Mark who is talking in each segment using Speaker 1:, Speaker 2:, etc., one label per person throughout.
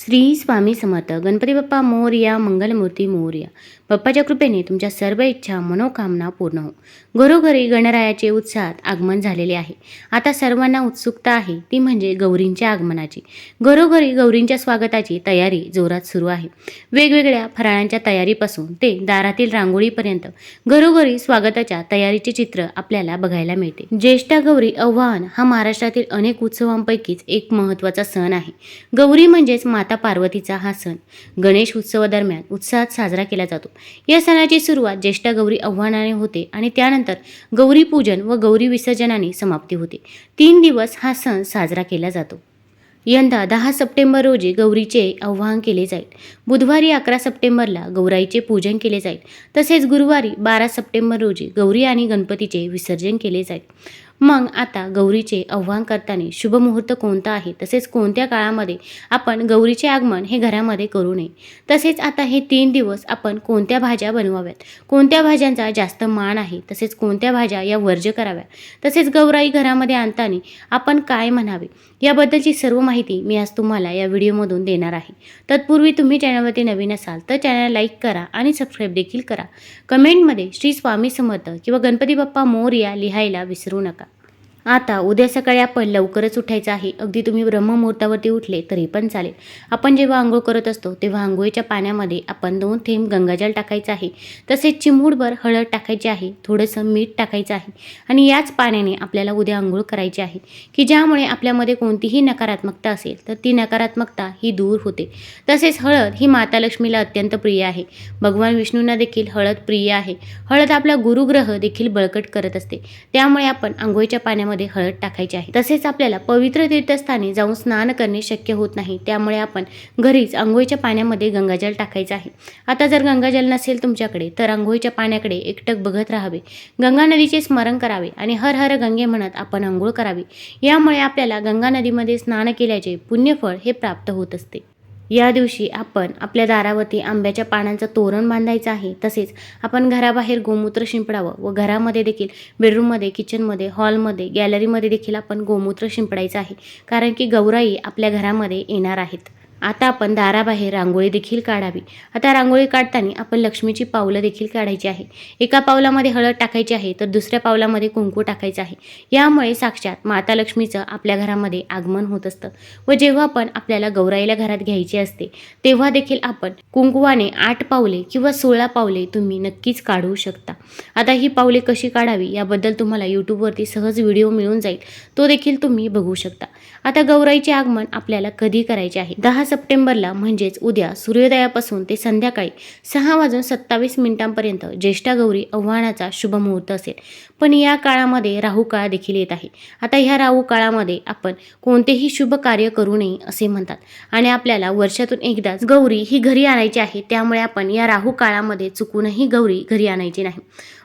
Speaker 1: श्री स्वामी समर्थ. गणपती बाप्पा मोरया मंगलमूर्ती मोरया. बाप्पाच्या कृपेने तुमच्या सर्व इच्छा मनोकामना पूर्ण हो घरोघरी गणरायाचे उत्साहात आगमन झालेले आहे. आता सर्वांना उत्सुकता आहे ती म्हणजे गौरींच्या आगमनाची. घरोघरी गौरींच्या स्वागताची तयारी जोरात सुरू आहे. वेगवेगळ्या फराळांच्या तयारीपासून ते दारातील रांगोळीपर्यंत घरोघरी स्वागताच्या तयारीचे चित्र आपल्याला बघायला मिळते. ज्येष्ठा गौरी आव्हान हा महाराष्ट्रातील अनेक उत्सवांपैकीच एक महत्त्वाचा सण आहे. गौरी म्हणजेच माता पार्वतीचा हा सण गणेश उत्सवादरम्यान उत्साहात साजरा केला जातो. या सणाची सुरुवात ज्येष्ठा गौरी आव्हानाने होते आणि त्यानंतर गौरी पूजन व गौरी विसर्जनाने समाप्ती होते. तीन दिवस हा सण साजरा केला जातो. यंदा दहा सप्टेंबर रोजी गौरीचे आवाहन केले जाईल. बुधवारी अकरा सप्टेंबरला गौराईचे पूजन केले जाईल. तसेच गुरुवारी बारा सप्टेंबर रोजी गौरी आणि गणपतीचे विसर्जन केले जाईल. मग आता गौरीचे आव्हान करताना शुभ मुहूर्त कोणता आहे? तसेच कोणत्या काळामध्ये आपण गौरीचे आगमन हे घरामध्ये करू नये? तसेच आता हे तीन दिवस आपण कोणत्या भाज्या बनवाव्यात? कोणत्या भाज्यांचा जास्त मान आहे? तसेच कोणत्या भाज्या या वर्ज कराव्या तसेच गौराई घरामध्ये आणताना आपण काय म्हणावे? याबद्दलची सर्व माहिती मी आज तुम्हाला या व्हिडिओमधून देणार आहे. तत्पूर्वी तुम्ही चॅनलवरती नवीन असाल तर चॅनल लाईक करा आणि सबस्क्राईब देखील करा. कमेंटमध्ये श्री स्वामी समर्थ किंवा गणपती बाप्पा मोर्या लिहायला विसरू नका. आता उद्या सकाळी आपण लवकरच उठायचं आहे. अगदी तुम्ही ब्रह्ममुहूर्तावरती उठले तरी पण चालेल. आपण जेव्हा आंघोळ करत असतो तेव्हा आंघोळीच्या पाण्यामध्ये आपण दोन थेंब गंगाजल टाकायचं आहे. तसेच चिमूडभर हळद टाकायची आहे थोडंसं मीठ टाकायचं आहे आणि याच पाण्याने आपल्याला उद्या आंघोळ करायची आहे. की ज्यामुळे आपल्यामध्ये कोणतीही नकारात्मकता असेल तर ती नकारात्मकता ही दूर होते. तसेच हळद ही माता लक्ष्मीला अत्यंत प्रिय आहे. भगवान विष्णूंना देखील हळद प्रिय आहे. हळद आपला गुरुग्रह देखील बळकट करत असते. त्यामुळे आपण आंघोळीच्या पाण्यामध्ये हळद टाकायची आहे. तसेच आपल्याला पवित्र तीर्थस्थानी जाऊन स्नान करणे शक्य होत नाही. त्यामुळे आपण घरीच आंघोळीच्या पाण्यामध्ये गंगाजल टाकायचं आहे. आता जर गंगाजल नसेल तुमच्याकडे तर आंघोळीच्या पाण्याकडे एकटक बघत राहावे. गंगा नदीचे स्मरण करावे आणि हर हर गंगे म्हणत आपण आंघोळ करावी. यामुळे आपल्याला गंगा नदीमध्ये स्नान केल्याचे पुण्यफळ हे प्राप्त होत असते. या दिवशी आपण आपल्या दारावरती आंब्याच्या पानांचं तोरण बांधायचं आहे. तसेच आपण घराबाहेर गोमूत्र शिंपडावं व घरामध्ये देखील बेडरूममध्ये किचनमध्ये हॉलमध्ये गॅलरीमध्ये देखील आपण गोमूत्र शिंपडायचं आहे. कारण की गौराई आपल्या घरामध्ये येणार आहेत. आता आपण दाराबाहेर रांगोळी देखील काढावी. आता रांगोळी काढताना आपण लक्ष्मीची पावलं देखील काढायची आहे. एका पावलामध्ये हळद टाकायची आहे तर दुसऱ्या पावलामध्ये कुंकू टाकायचं आहे. यामुळे साक्षात माता लक्ष्मीचं आपल्या घरामध्ये आगमन होत असतं व जेव्हा आपण आपल्याला गौराईला घरात घ्यायची असते तेव्हा देखील आपण कुंकुवाने आठ पावले किंवा सोळा पावले तुम्ही नक्कीच काढू शकता. आता ही पावले कशी काढावी याबद्दल तुम्हाला यूट्यूबवरती सहज व्हिडिओ मिळून जाईल तो देखील तुम्ही बघू शकता. आता गौराईचे आगमन आपल्याला कधी करायचे आहे? दहा सप्टेंबरला म्हणजेच उद्या सूर्योदयापासून ते संध्याकाळी सहा वाजून सत्तावीस मिनिटांपर्यंत ज्येष्ठा गौरी आव्हानाचा शुभ मुहूर्त असेल. पण या काळामध्ये राहू काळ देखील येत आहे. आता ह्या राहू काळामध्ये आपण कोणतेही शुभ कार्य करू नये असे म्हणतात. आणि आपल्याला वर्षातून एकदाच गौरी ही घरी आणायची आहे त्यामुळे आपण या राहू काळामध्ये चुकूनही गौरी घरी आणायची नाही.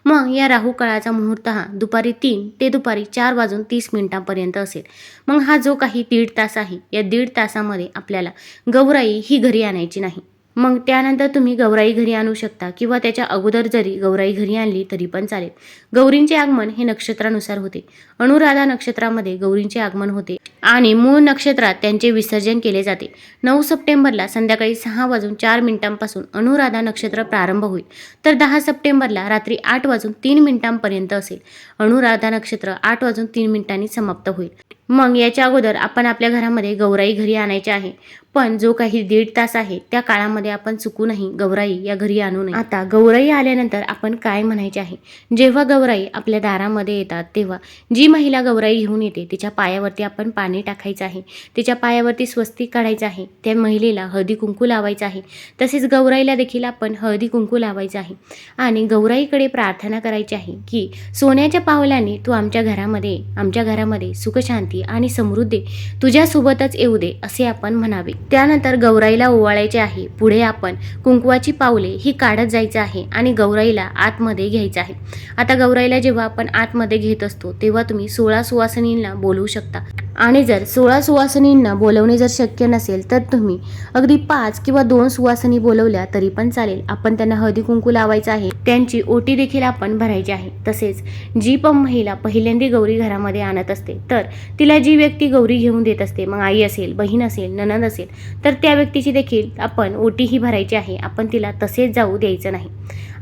Speaker 1: मग या राहू काळाचा मुहूर्त हा दुपारी तीन ते दुपारी चार वाजून तीस मिनिटांपर्यंत असेल. मग हा जो काही दीड तास आहे या दीड तासामध्ये आपल्याला गौराई ही घरी आणायची नाही. मग त्यानंतर तुम्ही गौराई घरी आणू शकता किंवा त्याच्या अगोदर जरी गौराई घरी आणली तरी पण चालेल. गौरींचे आगमन हे नक्षत्रानुसार होते. अनुराधा नक्षत्रामध्ये गौरींचे आगमन होते. आणि मूळ नक्षत्रात त्यांचे विसर्जन केले जाते. नऊ सप्टेंबरला संध्याकाळी सहा वाजून चार मिनिटांपासून अनुराधा नक्षत्र प्रारंभ होईल. तर दहा सप्टेंबरला रात्री आठ वाजून तीन मिनिटांपर्यंत असेल. अनुराधा नक्षत्र आठ वाजून तीन मिनिटांनी समाप्त होईल. मग याच्या अगोदर आपण आपल्या घरामध्ये गौराई घरी आणायची आहे. पण जो काही दीड तास आहे त्या काळामध्ये आपण चुकूनही गौराई या घरी आणू नये. आता गौराई आल्यानंतर आपण काय म्हणायचे आहे? जेव्हा गौराई आपल्या दारामध्ये येतात तेव्हा जी महिला गौराई घेऊन येते तिच्या पायावरती आपण पाणी टाकायचं आहे. तिच्या पायावरती स्वस्तिक काढायचं आहे. त्या महिलेला हळदी कुंकू लावायचं आहे. तसेच गौराईला देखील आपण हळदी कुंकू लावायचं आहे. आणि गौराईकडे प्रार्थना करायची आहे की सोन्याच्या पावलाने तू आमच्या घरामध्ये आमच्या घरामध्ये सुखशांती आणि समृद्धी. तुझ्यासोबतच येऊ दे असे आपण म्हणावे. त्यानंतर गौराईला ओवाळायचे आहे. पुढे आपण कुंकवाची पावले ही काढत जायचं आहे आणि गौराईला आतमध्ये घ्यायचं आहे. आता गौराईला जेव्हा आपण आतमध्ये घेत असतो तेव्हा तुम्ही सोळा सुवासिनींना बोलवू शकता. आणि जर सोळा सुवासिनींना बोलवणे जर शक्य नसेल तर तुम्ही अगदी पाच किंवा दोन सुवासिनी बोलवल्या तरी पण चालेल. आपण त्यांना हळदी कुंकू लावायचं आहे. त्यांची ओटी देखील आपण भरायची आहे. तसेच जी पण महिला पहिल्यांदा गौरी घरामध्ये आणत असते. तर तिला जी व्यक्ती गौरी घेऊन देत असते मग आई असेल बहीण असेल ननद असेल तर त्या व्यक्तीची देखील आपण ओटी ही भरायची आहे. आपण तिला तसेच जाऊ द्यायचं नाही.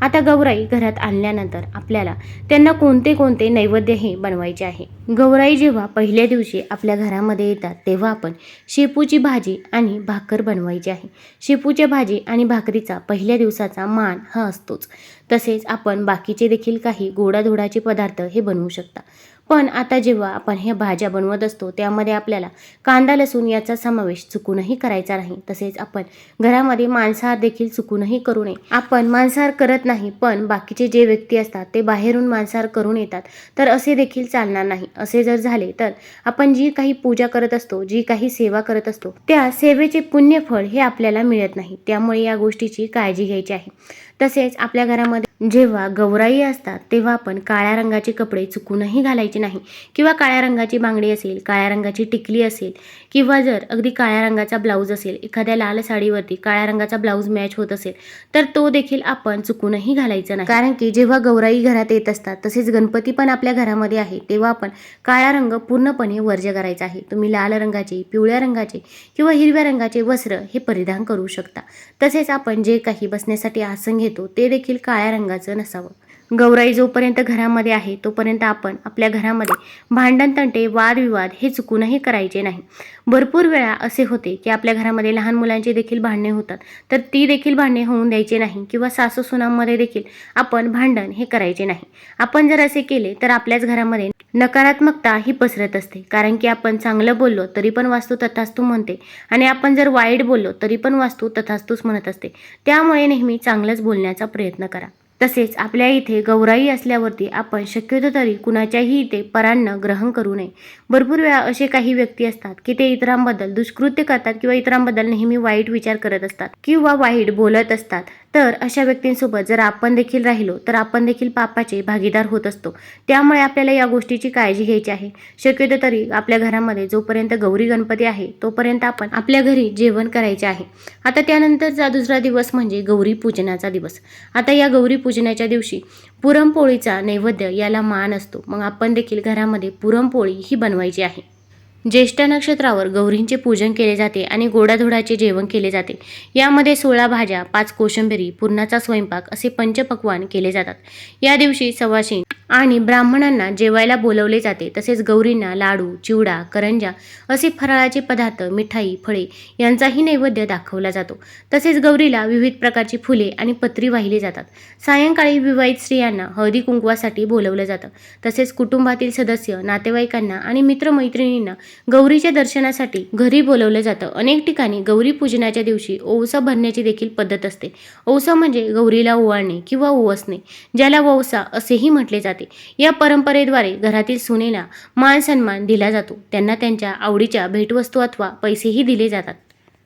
Speaker 1: आता गौराई घरात आणल्यानंतर आपल्याला त्यांना कोणते कोणते नैवेद्य हे बनवायचे आहे? गौराई जेव्हा पहिल्या दिवशी आपल्या घरामध्ये येतात तेव्हा आपण शेपूची भाजी आणि भाकर बनवायची आहे. शेपूच्या भाजी आणि भाकरीचा पहिल्या दिवसाचा मान हा असतोच. तसेच आपण बाकीचे देखील काही गोडाधोडाचे पदार्थ हे बनवू शकता. पण आता जेव्हा आपण ह्या भाज्या बनवत असतो त्यामध्ये आपल्याला कांदा लसूण याचा समावेश चुकूनही करायचा नाही. तसेच आपण घरामध्ये मांसाहार देखील चुकूनही करू नये. आपण मांसाहार करत नाही पण बाकीचे जे व्यक्ती असतात ते बाहेरून मांसाहार करून येतात तर असे देखील चालणार नाही. असे जर झाले तर आपण जी काही पूजा करत असतो जी काही सेवा करत असतो त्या सेवेचे पुण्यफळ हे आपल्याला मिळत नाही. त्यामुळे या गोष्टीची काळजी घ्यायची आहे. तसेच आपल्या घरामध्ये जेव्हा गौराई असतात तेव्हा आपण काळ्या रंगाचे कपडे चुकूनही घालायचे नाही. किंवा काळ्या रंगाची बांगडी असेल काळ्या रंगाची टिकली असेल किंवा जर अगदी काळ्या रंगाचा ब्लाऊज असेल एखाद्या लाल साडीवरती काळ्या रंगाचा ब्लाऊज मॅच होत असेल तर तो देखील आपण चुकूनही घालायचा नाही. कारण की जेव्हा गौराई घरात येत असतात तसेच गणपती पण आपल्या घरामध्ये आहे तेव्हा आपण काळा रंग पूर्णपणे वर्ज्य करायचा आहे. तुम्ही लाल रंगाचे पिवळ्या रंगाचे किंवा हिरव्या रंगाचे वस्त्र हे परिधान करू शकता. तसेच आपण जे काही बसण्यासाठी आसन घेतो ते देखील काळ्या रंगाचं नसावं. गौराई जोपर्यंत घरामध्ये आहे तोपर्यंत आपण आपल्या घरामध्ये भांडण तंटे वादविवाद हे चुकूनही करायचे नाही. भरपूर वेळा असे होते की आपल्या घरामध्ये लहान मुलांचे देखील भांडणे होतात. तर ती देखील भांडणे होऊन द्यायचे नाही किंवा सासू सुनांमध्ये देखील आपण भांडण हे करायचे नाही. आपण जर असे केले तर आपल्याच घरामध्ये नकारात्मकता ही पसरत असते. कारण की आपण चांगलं बोललो तरी पण वास्तू तथास्तू म्हणते. आणि आपण जर वाईट बोललो तरी पण वास्तू तथास्तूच म्हणत असते. त्यामुळे नेहमी चांगलंच बोलण्याचा प्रयत्न करा. तसेच आपल्या इथे गौराई असल्यावरती आपण शक्यतो तरी कुणाच्याही इथे परांना ग्रहण करू नये. भरपूर वेळा असे काही व्यक्ती असतात की ते इतरांबद्दल दुष्कृत्य करतात किंवा इतरांबद्दल नेहमी वाईट विचार करत असतात किंवा वाईट बोलत असतात. तर अशा व्यक्तींसोबत जर आपण देखील राहिलो तर आपण देखील पापाचे भागीदार होत असतो. त्यामुळे आपल्याला या गोष्टीची काळजी घ्यायची आहे. शक्यतो तरी आपल्या घरामध्ये जोपर्यंत गौरी गणपती आहे तोपर्यंत आपण आपल्या घरी जेवण करायचे आहे. आता त्यानंतरचा दुसरा दिवस म्हणजे गौरी पूजनाचा दिवस. आता या गौरी पूजनाच्या दिवशी पुरणपोळीचा नैवेद्य याला मान असतो. मग आपण देखील घरामध्ये पुरणपोळी ही बनवायची आहे. ज्येष्ठ नक्षत्रावर गौरींचे पूजन केले जाते आणि गोडाधोडाचे जेवण केले जाते. यामध्ये सोळा भाज्या पाच कोशिंबिरी पुरणाचा स्वयंपाक असे पंचपक्वान केले जातात. या दिवशी सवाशीण आणि ब्राह्मणांना जेवायला बोलवले जाते. तसेच गौरींना लाडू चिवडा करंजा असे फराळाचे पदार्थ मिठाई फळे यांचाही नैवेद्य दाखवला जातो. तसेच गौरीला विविध प्रकारची फुले आणि पत्री वाहिली जातात. सायंकाळी विवाहित स्त्रियांना हळदी कुंकवासाठी बोलवलं जातं. तसेच कुटुंबातील सदस्य नातेवाईकांना आणि मित्रमैत्रिणींना गौरीच्या दर्शनासाठी घरी बोलवलं जातं. अनेक ठिकाणी गौरी पूजनाच्या दिवशी ओवसा भरण्याची देखील पद्धत असते. ओवसा म्हणजे गौरीला ओवाळणे किंवा ओवसणे ज्याला ओवसा असेही म्हटले जाते. जाते. या परंपरेद्वारे घरातील सुनेला मान सन्मान दिला जातो. त्यांना त्यांच्या आवडीच्या भेटवस्तू अथवा पैसेही दिले जातात.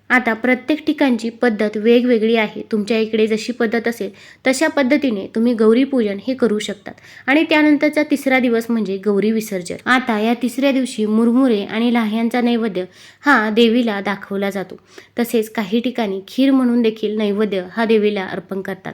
Speaker 1: आता प्रत्येक ठिकाणची पद्धत वेगवेगळी आहे. तुमच्या इकडे जशी पद्धत असेल तशा पद्धतीने तुम्ही गौरी पूजन हे करू शकतात. आणि त्यानंतरचा तिसरा दिवस म्हणजे गौरी विसर्जन. आता या तिसऱ्या दिवशी मुरमुरे आणि लाह्यांचा नैवेद्य हा देवीला दाखवला जातो. तसेच काही ठिकाणी खीर म्हणून देखील नैवेद्य हा देवीला अर्पण करतात.